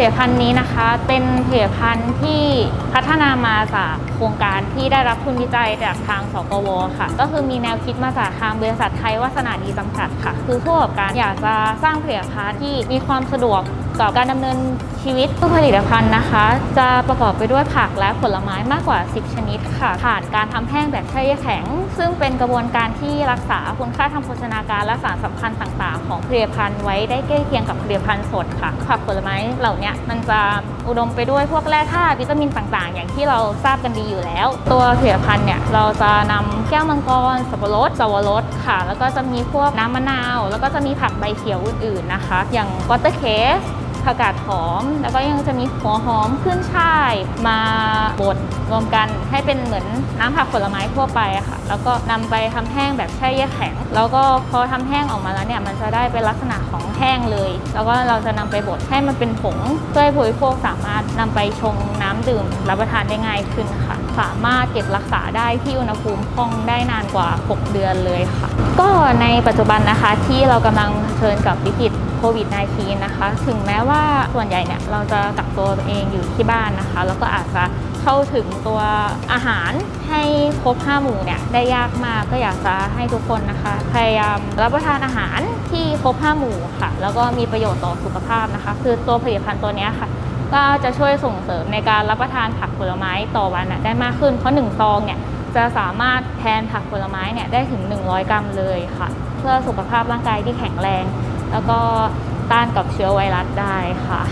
ลิตภัณฑ์นี้นะคะ เป็นผลิตภัณฑ์ที่พัฒนามาจากโครงการที่ได้รับทุนวิจัยจากทางสกวค่ะ ก็คือมีแนวคิดมาจากทางบริษัทไทยวัฒนาดีจำกัดค่ะ คือผู้ประกอบการอยากจะสร้างผลิตภัณฑ์ที่มีความสะดวกกับการดำเนิน ชีวิตผู้ผลิตภัณฑ์นะคะ จะประกอบไปด้วยผักและผลไม้มากกว่า 10 ชนิดค่ะ ผ่านการทำแห้งแบบแช่แข็ง ซึ่งเป็นกระบวนการที่รักษาคุณค่าทางโภชนาการและสารสำคัญต่างๆ ของผลิตภัณฑ์ไว้ได้ใกล้เคียงกับผลิตภัณฑ์สดค่ะ ผักผลไม้เหล่านี้มันจะอุดมไปด้วยพวกแร่ธาตุวิตามินต่างๆ อย่างที่เราทราบกันดีอยู่แล้ว ตัวผลิตภัณฑ์เนี่ยเราจะนำแก้วมังกรสับปะรดสวรสค่ะ แล้วก็จะมีพวกน้ำมะนาว แล้วก็จะมีผักใบเขียวอื่นๆนะคะ อย่างวอเตอร์เคส ผักกาดหอม แล้วก็ยังจะมีหัวหอมขึ้นช่าย มาบดรวมกันให้เป็นเหมือนน้ำผักผลไม้ทั่วไปค่ะ แล้วก็นำไปทำแห้งแบบแช่แยกแข็ง แล้วก็พอทำแห้งออกมาแล้วเนี่ยมันจะได้เป็นลักษณะของแห้งเลย แล้วก็เราจะนำไปบดให้มันเป็นผงเพื่อให้ผู้บริโภคสามารถนำไปชงน้ำดื่มรับประทานได้ง่ายขึ้นค่ะ สามารถเก็บรักษาได้ที่อุณหภูมิห้องได้นานกว่า 6 เดือนเลยค่ะ ก็ในปัจจุบันนะคะที่เรากำลังเผชิญกับวิกฤต ควิด -19 นะคะ ถึงแม้ว่าส่วนใหญ่เนี่ยเราจะกักตัวเองอยู่ที่บ้านนะคะ แล้วก็อาจจะเข้าถึงตัวอาหารให้ครบ 5 หมู่เนี่ยได้ยากมากก็อยากจะให้ทุกคนนะคะ พยายามรับประทานอาหารที่ครบ 5 หมู่ค่ะ แล้วก็มีประโยชน์ต่อสุขภาพนะคะ คือตัวผลิตภัณฑ์ตัวนี้ค่ะก็จะช่วยส่งเสริมในการรับประทานผักผลไม้ต่อวันได้มากขึ้น เพราะ1ซองเนี่ยจะสามารถแทนผักผลไม้เนี่ยได้ถึง 100 กรัมเลยค่ะ เพื่อสุขภาพร่างกายที่แข็งแรง แล้วก็ต้านกับเชื้อไวรัสได้ค่ะ